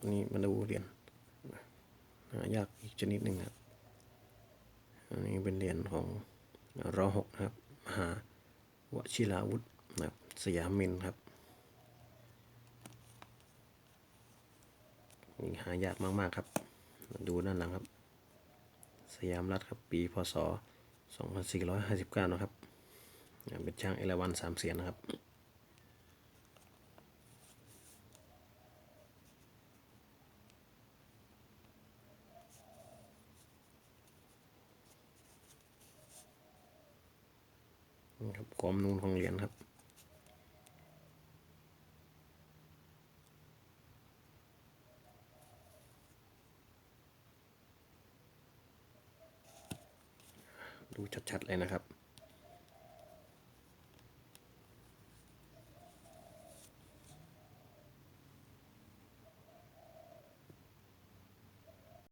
อันนี้มาดูเหรียญหายากอีกชนิดหนึ่งครับอันนี้เป็นเหรียญของรอหกครับ มหาวชิราวุธนะครับสยามมินครับนี่หายากมากๆครับ ดูด้านหลังครับ สยามรัฐครับ ปีพศ 2459 นะครับ เป็นช่างเอราวันสามเสียนนะครับ นี่ครับความนูนของเหรียญครับ ดูชัดๆเลยนะครับ